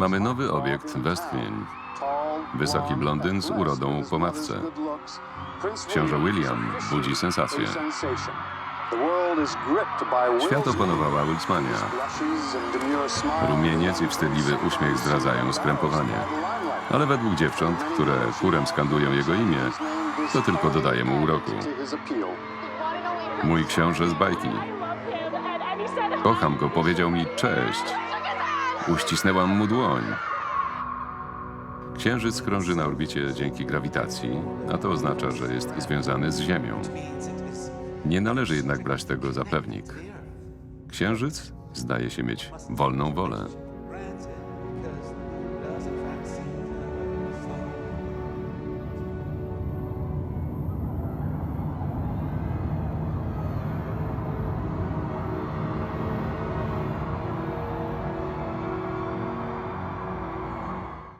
Mamy nowy obiekt w Westcreen. Wysoki blondyn z urodą po matce. Książę William budzi sensację. Świat opanowała Wilsmania. Rumieniec i wstydliwy uśmiech zdradzają skrępowanie. Ale według dziewcząt, które chórem skandują jego imię, to tylko dodaje mu uroku. Mój książę z bajki. Kocham go, powiedział mi cześć. Uścisnęłam mu dłoń. Księżyc krąży na orbicie dzięki grawitacji, a to oznacza, że jest związany z Ziemią. Nie należy jednak brać tego za pewnik. Księżyc zdaje się mieć wolną wolę.